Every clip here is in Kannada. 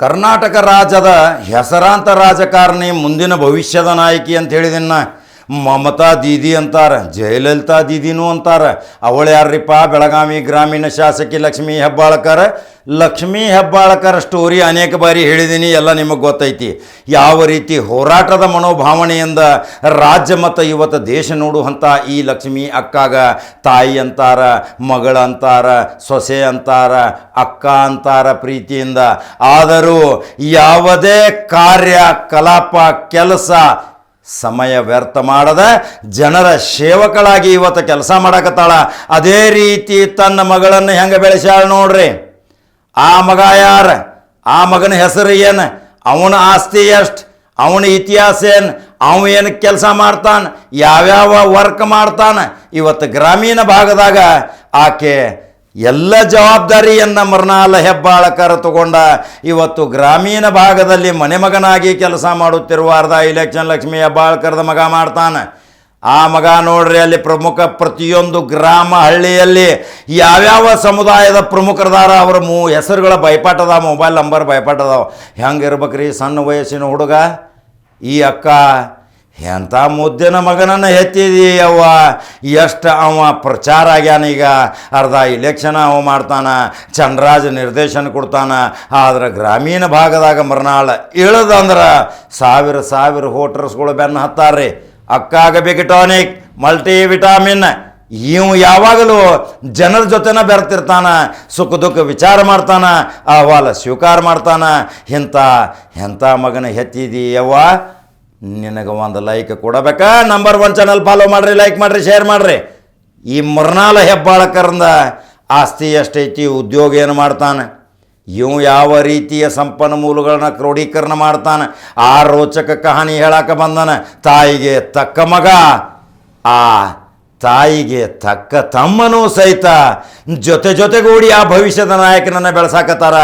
ಕರ್ನಾಟಕ ರಾಜ್ಯದ ಹೆಸರಾಂತ ರಾಜಕಾರಣಿ ಮುಂದಿನ ಭವಿಷ್ಯದ ನಾಯಕಿ ಅಂತ ಹೇಳಿದಿನ್ನ ಮಮತಾ ದೀದಿ ಅಂತಾರೆ, ಜಯಲಲಿತಾ ದೀದಿನೂ ಅಂತಾರೆ. ಅವಳು ಯಾರ್ರಿಪ್ಪ, ಬೆಳಗಾವಿ ಗ್ರಾಮೀಣ ಶಾಸಕಿ ಲಕ್ಷ್ಮೀ ಹೆಬ್ಬಾಳ್ಕರ್? ಲಕ್ಷ್ಮೀ ಹೆಬ್ಬಾಳ್ಕರ್ ಸ್ಟೋರಿ ಅನೇಕ ಬಾರಿ ಹೇಳಿದ್ದೀನಿ ಎಲ್ಲ ನಿಮಗೆ ಗೊತ್ತೈತಿ. ಯಾವ ರೀತಿ ಹೋರಾಟದ ಮನೋಭಾವನೆಯಿಂದ ರಾಜ್ಯ ಮತ್ತು ಇವತ್ತು ದೇಶ ನೋಡುವಂಥ ಈ ಲಕ್ಷ್ಮೀ ಅಕ್ಕಾಗ ತಾಯಿ ಅಂತಾರ, ಮಗಳ ಅಂತಾರ, ಸೊಸೆ ಅಂತಾರ, ಅಕ್ಕ ಅಂತಾರ ಪ್ರೀತಿಯಿಂದ. ಆದರೂ ಯಾವುದೇ ಕಾರ್ಯ, ಕಲಾಪ, ಕೆಲಸ ಸಮಯ ವ್ಯರ್ಥ ಮಾಡದ ಜನರ ಸೇವಕಳಾಗಿ ಇವತ್ತು ಕೆಲಸ ಮಾಡಕತ್ತಾಳ. ಅದೇ ರೀತಿ ತನ್ನ ಮಗಳನ್ನು ಹೆಂಗೆ ಬೆಳೆಸ್ಯಾಳ ನೋಡ್ರಿ. ಆ ಮಗ ಯಾರ? ಆ ಮಗನ ಹೆಸರು ಏನು? ಅವನ ಆಸ್ತಿ ಎಷ್ಟು? ಅವನ ಇತಿಹಾಸ ಏನು? ಅವ ಏನು ಕೆಲಸ ಮಾಡ್ತಾನೆ? ಯಾವ್ಯಾವ ವರ್ಕ್ ಮಾಡ್ತಾನೆ? ಇವತ್ತು ಗ್ರಾಮೀಣ ಭಾಗದಾಗ ಆಕೆ ಎಲ್ಲ ಜವಾಬ್ದಾರಿಯನ್ನು ಮರ್ನಾಲ ಹೆಬ್ಬಾಳಕರ ತಗೊಂಡ ಇವತ್ತು ಗ್ರಾಮೀಣ ಭಾಗದಲ್ಲಿ ಮನೆಮಗನಾಗಿ ಕೆಲಸ ಮಾಡುತ್ತಿರುವಾರ್ದ ಇಲೆಕ್ಷನ್ ಲಕ್ಷ್ಮಿ ಹೆಬ್ಬಾಳ್ಕರ್ದ ಮಗ ಮಾಡ್ತಾನೆ. ಆ ಮಗ ನೋಡ್ರಿ, ಅಲ್ಲಿ ಪ್ರಮುಖ ಪ್ರತಿಯೊಂದು ಗ್ರಾಮ ಹಳ್ಳಿಯಲ್ಲಿ ಯಾವ್ಯಾವ ಸಮುದಾಯದ ಪ್ರಮುಖರದಾರ ಅವರ ಮೂ ಹೆಸರುಗಳ ಭಯಪಾಟದ ಮೊಬೈಲ್ ನಂಬರ್ ಹೆಂಗಿರ್ಬೇಕ್ರಿ ಹೆಂಗೆ ಇರ್ಬೇಕ್ರಿ ಸಣ್ಣ ವಯಸ್ಸಿನ ಹುಡುಗ? ಈ ಅಕ್ಕ ಎಂಥ ಮುದ್ದಿನ ಮಗನನ್ನು ಹೆತ್ತಿದಿ ಅವ್ವ ಎಷ್ಟು ಅವ ಪ್ರಚಾರ ಆಗ್ಯಾನ ಈಗ? ಅರ್ಧ ಇಲೆಕ್ಷನ್ ಅವ ಮಾಡ್ತಾನೆ, ಚಂದ್ರಾಜ ನಿರ್ದೇಶನ ಕೊಡ್ತಾನೆ, ಆದ್ರೆ ಗ್ರಾಮೀಣ ಭಾಗದಾಗ ಮರ್ನಾಳ ಇಳದಂದ್ರೆ ಸಾವಿರ ಸಾವಿರ ಹೋಟರ್ಸ್ಗಳು ಬೆನ್ನು ಹತ್ತಾರ್ರಿ. ಅಕ್ಕಾಗ ಬಿಗಿಟಾನಿಕ್ ಮಲ್ಟಿ ವಿಟಾಮಿನ್ ಇವು ಯಾವಾಗಲೂ ಜನರ ಜೊತೆನ ಬೆರ್ತಿರ್ತಾನ, ಸುಖ ದುಃಖ ವಿಚಾರ ಮಾಡ್ತಾನ, ಅಹವಾಲ ಸ್ವೀಕಾರ ಮಾಡ್ತಾನೆ. ಇಂಥ ಎಂಥ ಮಗನ ಹೆತ್ತಿದಿ ಯವ್ವ? ನಿನಗೆ ಒಂದು ಲೈಕ್ ಕೊಡಬೇಕಾ? ನಂಬರ್ ಒನ್ ಚಾನಲ್ ಫಾಲೋ ಮಾಡ್ರಿ ಲೈಕ್ ಮಾಡ್ರಿ ಶೇರ್ ಮಾಡ್ರಿ. ಈ ಮರ್ನಾಲ ಹೆಬ್ಬಾಳಕರಿಂದ ಆಸ್ತಿ ಎಷ್ಟೈತಿ, ಉದ್ಯೋಗ ಏನು ಮಾಡ್ತಾನೆ? ಇವು ಯಾವ ರೀತಿಯ ಸಂಪನ್ಮೂಲಗಳನ್ನ ಕ್ರೋಢೀಕರಣ ಮಾಡ್ತಾನೆ? ಆ ರೋಚಕ ಕಹಾನಿ ಹೇಳಕ್ಕೆ ಬಂದನ? ತಾಯಿಗೆ ತಕ್ಕ ಮಗ, ಆ ತಾಯಿಗೆ ತಕ್ಕ ತಮ್ಮನೂ ಸಹಿತ ಜೊತೆ ಜೊತೆಗೂಡಿ ಆ ಭವಿಷ್ಯದ ನಾಯಕನನ್ನು ಬೆಳೆಸಾಕತ್ತಾರ.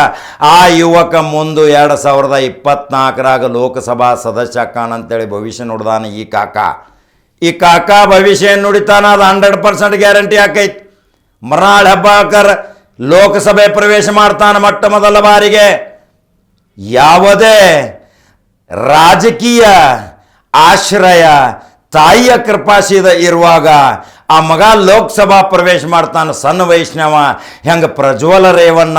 ಆ ಯುವಕ ಮುಂದೆ ಎರಡು ಸಾವಿರದ ಇಪ್ಪತ್ನಾಲ್ಕರಾಗ ಲೋಕಸಭಾ ಸದಸ್ಯ ಕಾಣಂತೇಳಿ ಭವಿಷ್ಯ ನೋಡ್ದಾನೆ ಈ ಕಾಕ. ಈ ಕಾಕ ಭವಿಷ್ಯ ಏನು ನುಡಿತಾನ? ಅದು ಹಂಡ್ರೆಡ್ ಪರ್ಸೆಂಟ್ ಗ್ಯಾರಂಟಿ ಆಕೈತಿ. ಮರ್ನಾಳ್ ಹೆಬ್ಬಾಳ್ಕರ್ ಲೋಕಸಭೆ ಪ್ರವೇಶ ಮಾಡ್ತಾನೆ ಮೊಟ್ಟ ಮೊದಲ ಬಾರಿಗೆ. ಯಾವುದೇ ರಾಜಕೀಯ ಆಶ್ರಯ ತಾಯಿಯ ಕೃಪಾಶೀದ ಇರುವಾಗ ಆ ಮಗ ಲೋಕಸಭಾ ಪ್ರವೇಶ ಮಾಡ್ತಾನೆ, ಸಣ್ಣ ವೈಷ್ಣವ. ಹೆಂಗೆ ಪ್ರಜ್ವಲ ರೇವಣ್ಣ,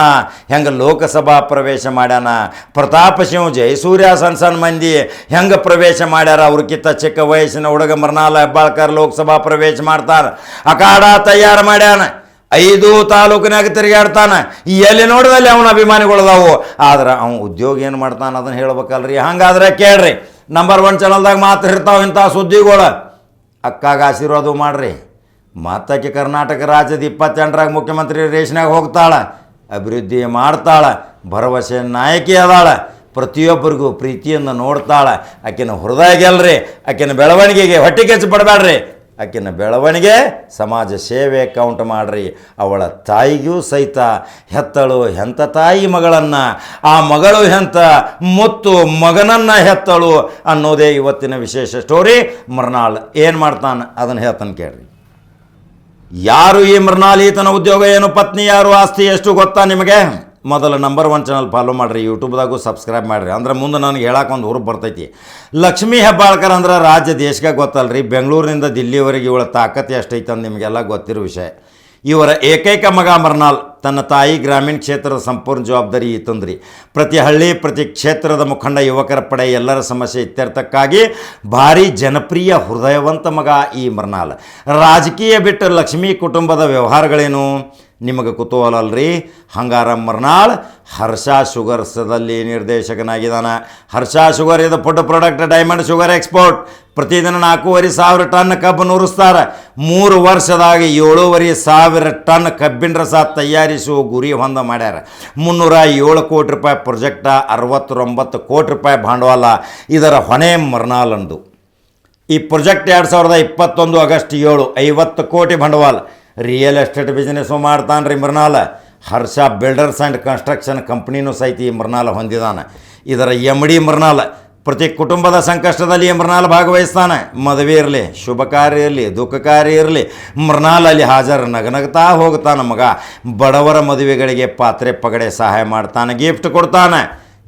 ಹೆಂಗೆ ಲೋಕಸಭಾ ಪ್ರವೇಶ ಮಾಡ್ಯಾನ. ಪ್ರತಾಪ ಸಿಂಹ ಜಯಸೂರ್ಯ ಸಣ್ಣ ಸಣ್ಣ ಮಂದಿ ಹೆಂಗೆ ಪ್ರವೇಶ ಮಾಡ್ಯಾರ. ಅವ್ರಕ್ಕಿಂತ ಚಿಕ್ಕ ವಯಸ್ಸಿನ ಹುಡುಗ ಮರ್ನಾಲ ಹೆಬ್ಬಾಳ್ಕರ್ ಲೋಕಸಭಾ ಪ್ರವೇಶ ಮಾಡ್ತಾರೆ. ಅಖಾಡ ತಯಾರು ಮಾಡ್ಯಾನ. ಐದು ತಾಲೂಕಿನಾಗ ತಿರುಗಾಡ್ತಾನ. ಎಲ್ಲಿ ನೋಡಿದಲ್ಲಿ ಅವನ ಅಭಿಮಾನಿಗಳದಾವು ಆದ್ರೆ ಅವನು ಉದ್ಯೋಗ ಏನು ಮಾಡ್ತಾನೆ ಅದನ್ನು ಹೇಳ್ಬೇಕಲ್ರಿ. ಹಂಗಾದ್ರೆ ಕೇಳ್ರಿ. ನಂಬರ್ ಒನ್ ಚಾನಲ್ದಾಗ ಮಾತ್ರ ಇರ್ತಾವೆ ಇಂಥ ಸುದ್ದಿಗಳು. ಅಕ್ಕಾಗ ಆಶೀರ್ವಾದ ಮಾಡ್ರಿ. ಮತ್ತಾಕಿ ಕರ್ನಾಟಕ ರಾಜ್ಯದ ಇಪ್ಪತ್ತೆಂಟರಾಗ ಮುಖ್ಯಮಂತ್ರಿ ರೇಷನ್ಯಾಗ ಹೋಗ್ತಾಳ, ಅಭಿವೃದ್ಧಿ ಮಾಡ್ತಾಳ, ಭರವಸೆ ನಾಯಕಿ ಅದಾಳ, ಪ್ರತಿಯೊಬ್ಬರಿಗೂ ಪ್ರೀತಿಯಿಂದ ನೋಡ್ತಾಳೆ. ಆಕಿನ ಹೃದಯ ಗೆಲ್ರಿ ಆಕಿನ ಬೆಳವಣಿಗೆಗೆ ಹೊಟ್ಟೆ ಕೆಚ್ಚು ಪಡಬೇಡ್ರಿ. ಆಕಿನ ಬೆಳವಣಿಗೆ ಸಮಾಜ ಸೇವೆ ಕೌಂಟ್ ಮಾಡ್ರಿ. ಅವಳ ತಾಯಿಗೂ ಸಹಿತ ಹೆತ್ತಳು ಹೆಂತ ತಾಯಿ ಮಗಳನ್ನು, ಆ ಮಗಳು ಹೆಂತ ಮುತ್ತು ಮಗನನ್ನು ಹೆತ್ತಳು ಅನ್ನೋದೇ ಇವತ್ತಿನ ವಿಶೇಷ ಸ್ಟೋರಿ ಮೃನಾಳ್ ಏನು ಮಾಡ್ತಾನೆ? ಅದನ್ನು ಹೇಳ್ತಾನೆ ಕೇಳ್ರಿ. ಯಾರು ಈ ಮೃಣಾಲ್ ಈತನ ಉದ್ಯೋಗ ಏನು? ಪತ್ನಿ ಯಾರು? ಆಸ್ತಿ ಎಷ್ಟು ಗೊತ್ತಾ ನಿಮಗೆ? ಮೊದಲ ನಂಬರ್ ಒನ್ ಚಾನಲ್ ಫಾಲೋ ಮಾಡಿರಿ ಯೂಟ್ಯೂಬ್ದಾಗೂ ಸಬ್ಸ್ಕ್ರೈಬ್ ಮಾಡಿರಿ. ಅಂದ್ರೆ ಮುಂದೆ ನನಗೆ ಹೇಳಕ್ಕೆ ಒಂದು ಊರು ಬರ್ತೈತಿ. ಲಕ್ಷ್ಮೀ ಹೆಬ್ಬಾಳ್ಕರ್ ಅಂದ್ರೆ ರಾಜ್ಯ ದೇಶಕ್ಕೆ ಗೊತ್ತಲ್ರಿ, ಬೆಂಗಳೂರಿನಿಂದ ದಿಲ್ಲಿವರೆಗೆ ಇವಳ ತಾಕತ್ತು ಎಷ್ಟೈತೆ ಅಂತ ನಿಮಗೆಲ್ಲ ಗೊತ್ತಿರೋ ವಿಷಯ. ಇವರ ಏಕೈಕ ಮಗ ಮರ್ನಾಲ್ ತನ್ನ ತಾಯಿ ಗ್ರಾಮೀಣ ಕ್ಷೇತ್ರದ ಸಂಪೂರ್ಣ ಜವಾಬ್ದಾರಿ ಈತಂದ್ರಿ ಪ್ರತಿ ಹಳ್ಳಿ, ಪ್ರತಿ ಕ್ಷೇತ್ರದ ಮುಖಂಡ, ಯುವಕರ ಪಡೆ ಎಲ್ಲರ ಸಮಸ್ಯೆ ಇತ್ಯರ್ಥಕ್ಕಾಗಿ ಭಾರಿ ಜನಪ್ರಿಯ, ಹೃದಯವಂತ ಮಗ ಈ ಮರ್ನಾಲ್ ರಾಜಕೀಯ ಬಿಟ್ಟು ಲಕ್ಷ್ಮೀ ಕುಟುಂಬದ ವ್ಯವಹಾರಗಳೇನು? ನಿಮಗೆ ಕುತೂಹಲ ಅಲ್ರಿ? ಹಂಗಾರ ಮರ್ನಾಳ್ ಹರ್ಷ ಶುಗರ್ಸದಲ್ಲಿ ನಿರ್ದೇಶಕನಾಗಿದ್ದಾನೆ. ಹರ್ಷ ಶುಗರ್ ಇದು food product, diamond sugar export. ಪ್ರತಿದಿನ ನಾಲ್ಕೂವರೆ ಸಾವಿರ ಟನ್ ಕಬ್ಬು ನುರಿಸ್ತಾರೆ. ಮೂರು ವರ್ಷದಾಗ ಏಳೂವರೆ ಸಾವಿರ ಟನ್ ಕಬ್ಬಿನ ರಸ ತಯಾರಿಸುವ ಗುರಿ ಹೊಂದ ಮಾಡ್ಯಾರ. ಮುನ್ನೂರ ಏಳು ಕೋಟಿ ರೂಪಾಯಿ ಪ್ರೊಜೆಕ್ಟ ಅರವತ್ತೊಂಬತ್ತು ಕೋಟಿ ರೂಪಾಯಿ ಬಂಡವಾಳ, ಇದರ ಹೊಣೆ ಮರ್ನಾಲಂದು ಈ ಪ್ರಾಜೆಕ್ಟ್ ಎರಡು ಸಾವಿರದ ಇಪ್ಪತ್ತೊಂದು ಆಗಸ್ಟ್ ಏಳು, ಐವತ್ತು ಕೋಟಿ ಬಂಡವಾಳ. ರಿಯಲ್ ಎಸ್ಟೇಟ್ ಬಿಸ್ನೆಸ್ಸು ಮಾಡ್ತಾನೆ ರೀ Mrinal Harsha builders and construction ಕಂಪ್ನಿನೂ ಸಹಿತ ಈ ಮೃನಾಲ ಹೊಂದಿದಾನೆ. ಇದರ ಎಂ ಡಿ ಮೃಣಾಲ ಪ್ರತಿ ಕುಟುಂಬದ ಸಂಕಷ್ಟದಲ್ಲಿ ಮೃಣಾಲ ಭಾಗವಹಿಸ್ತಾನೆ. ಮದುವೆ ಇರಲಿ, ಶುಭ ಕಾರ್ಯ ಇರಲಿ, ದುಃಖ ಕಾರ್ಯ ಇರಲಿ ಮೃನಾಲ್ ಅಲ್ಲಿ ಹಾಜರು ನಗನಗ್ತಾ ಹೋಗ್ತಾನೆ ಮಗ. ಬಡವರ ಮದುವೆಗಳಿಗೆ ಪಾತ್ರೆ ಪಗಡೆ ಸಹಾಯ ಮಾಡ್ತಾನೆ ಗಿಫ್ಟ್ ಕೊಡ್ತಾನೆ.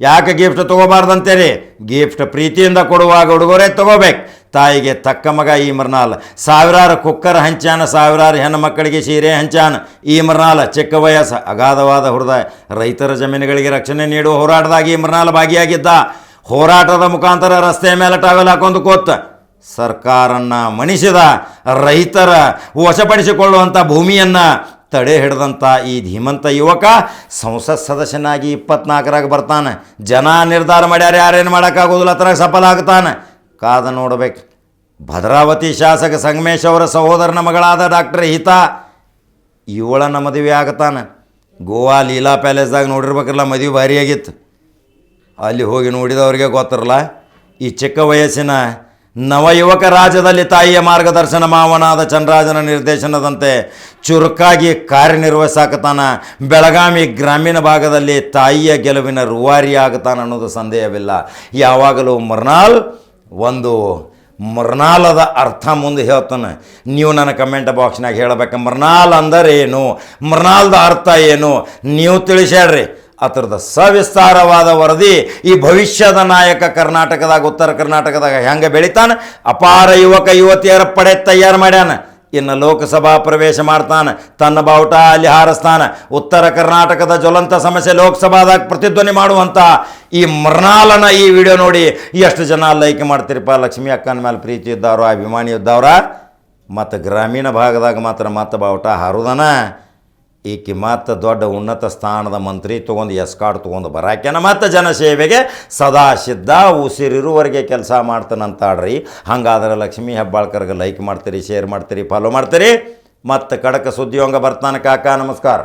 ಯಾಕೆ ಗಿಫ್ಟ್ ತೊಗೋಬಾರ್ದಂತೇರಿ ಗಿಫ್ಟ್ ಪ್ರೀತಿಯಿಂದ ಕೊಡುವಾಗ ಉಡುಗೊರೆ ತಗೋಬೇಕು. ತಾಯಿಗೆ ತಕ್ಕ ಮಗ ಈ ಮರ್ನಾಲ್ ಸಾವಿರಾರು ಕುಕ್ಕರ್ ಹಂಚಾನ ಸಾವಿರಾರು ಹೆಣ್ಣು ಮಕ್ಕಳಿಗೆ ಸೀರೆ ಹಂಚಾನ ಈ ಮರ್ನಾಲ್ ಚಿಕ್ಕ ವಯಸ್ಸು, ಅಗಾಧವಾದ ಹೃದಯ. ರೈತರ ಜಮೀನುಗಳಿಗೆ ರಕ್ಷಣೆ ನೀಡುವ ಹೋರಾಟದಾಗ ಈ ಮರ್ನಾಲ್ ಭಾಗಿಯಾಗಿದ್ದ. ಹೋರಾಟದ ಮುಖಾಂತರ ರಸ್ತೆ ಮೇಲೆ ಟಾವೆಲ್ ಹಾಕೊಂಡು ಕೂತ ಸರ್ಕಾರನ್ನ ಮಣಿಸಿದ ರೈತರ ವಶಪಡಿಸಿಕೊಳ್ಳುವಂಥ ಭೂಮಿಯನ್ನು ತಡೆ ಹಿಡಿದಂಥ ಈ ಧೀಮಂತ ಯುವಕ ಸಂಸತ್ ಸದಸ್ಯನಾಗಿ ಇಪ್ಪತ್ನಾಲ್ಕರಾಗ ಬರ್ತಾನೆ. ಜನ ನಿರ್ಧಾರ ಮಾಡ್ಯಾರ, ಯಾರೇನು ಮಾಡೋಕ್ಕಾಗೋದಿಲ್ಲ, ಅದ್ರಾಗ ಸಫಲ ಆಗ್ತಾನೆ. ಕಾದ ನೋಡಬೇಕು. ಭದ್ರಾವತಿ ಶಾಸಕ ಸಂಗಮೇಶ್ ಅವರ ಸಹೋದರನ ಮಗಳಾದ ಡಾಕ್ಟರ್ ಹಿತಾ ಇವಳನ್ನು ಮದುವೆ ಆಗತಾನೆ. ಗೋವಾ ಲೀಲಾ ಪ್ಯಾಲೇಸ್ದಾಗ ನೋಡಿರ್ಬೇಕಲ್ಲ, ಮದುವೆ ಭಾರಿ ಆಗಿತ್ತು ಅಲ್ಲಿ ಹೋಗಿ ನೋಡಿದವ್ರಿಗೆ ಗೊತ್ತಿರಲ್ಲ? ಈ ಚಿಕ್ಕ ವಯಸ್ಸಿನ ನವಯುವಕ ರಾಜ್ಯದಲ್ಲಿ ತಾಯಿಯ ಮಾರ್ಗದರ್ಶನ ಮಾವನಾದ ಚಂದ್ರಾಜನ ನಿರ್ದೇಶನದಂತೆ ಚುರುಕಾಗಿ ಕಾರ್ಯನಿರ್ವಹಿಸಾಕತಾನ ಬೆಳಗಾವಿ ಗ್ರಾಮೀಣ ಭಾಗದಲ್ಲಿ ತಾಯಿಯ ಗೆಲುವಿನ ರೂವಾರಿ ಆಗತಾನ ಅನ್ನೋದು ಸಂದೇಹವಿಲ್ಲ. ಯಾವಾಗಲೂ ಮರ್ನಾಲ್ ಒಂದು ಮರ್ನಾಲದ ಅರ್ಥ ಮುಂದೆ ಹೇಳ್ತಾನೆ. ನೀವು ನನ್ನ ಕಮೆಂಟ್ ಬಾಕ್ಸ್ನಾಗ ಹೇಳಬೇಕು. ಮರ್ನಾಲ್ ಏನು ಮರ್ನಾಲ್ದ ಅರ್ಥ ಏನು? ನೀವು ತಿಳಿಸ್ಯಾಡ್ರಿ. ಅದರದ ಸವಿಸ್ತಾರವಾದ ವರದಿ ಈ ಭವಿಷ್ಯದ ನಾಯಕ ಕರ್ನಾಟಕದಾಗ, ಉತ್ತರ ಕರ್ನಾಟಕದಾಗ ಹೆಂಗೆ ಬೆಳಿತಾನೆ? ಅಪಾರ ಯುವಕ, ಯುವತಿಯರ ಪಡೆ ತಯಾರು ಮಾಡ್ಯಾನ. ಇನ್ನು ಲೋಕಸಭಾ ಪ್ರವೇಶ ಮಾಡ್ತಾನೆ, ತನ್ನ ಬಾವುಟ ಅಲ್ಲಿ ಹಾರಿಸ್ತಾನೆ. ಉತ್ತರ ಕರ್ನಾಟಕದ ಜ್ವಲಂತ ಸಮಸ್ಯೆ ಲೋಕಸಭಾದಾಗ ಪ್ರತಿಧ್ವನಿ ಮಾಡುವಂಥ ಈ ಮೃಣಾಲನ ಈ ವಿಡಿಯೋ ನೋಡಿ ಎಷ್ಟು ಜನ ಲೈಕ್ ಮಾಡ್ತೀರಿಪ್ಪ ಲಕ್ಷ್ಮಿ ಅಕ್ಕನ ಮೇಲೆ ಪ್ರೀತಿ ಇದ್ದವ್ರ ಅಭಿಮಾನಿ ಇದ್ದವ್ರ ಮತ್ತು ಗ್ರಾಮೀಣ ಭಾಗದಾಗ ಮಾತ್ರ ಮತ್ತು ಬಾವುಟ ಹಾರುದನ? ಈಕಿ ಮತ್ತು ದೊಡ್ಡ ಉನ್ನತ ಸ್ಥಾನದ ಮಂತ್ರಿ ತೊಗೊಂಡು ಎಸ್ಕಾಡ್ ತೊಗೊಂಡು ಬರಾಕೆನ ಮತ್ತು ಜನಸೇವೆಗೆ ಸದಾ ಸಿದ್ಧ ಉಸಿರಿರುವರೆಗೆ ಕೆಲಸ ಮಾಡ್ತಾನಂತಾಡ್ರಿ ಹಂಗಾದ್ರೆ ಲಕ್ಷ್ಮೀ ಹೆಬ್ಬಾಳ್ಕರ್ಗೆ ಲೈಕ್ ಮಾಡ್ತೀರಿ ಶೇರ್ ಮಾಡ್ತೀರಿ ಫಾಲೋ ಮಾಡ್ತೀರಿ. ಮತ್ತು ಕಡಕ ಸುದ್ದಿಯೊಂಗ ಬರ್ತಾನೆ ಕಾಕ, ನಮಸ್ಕಾರ.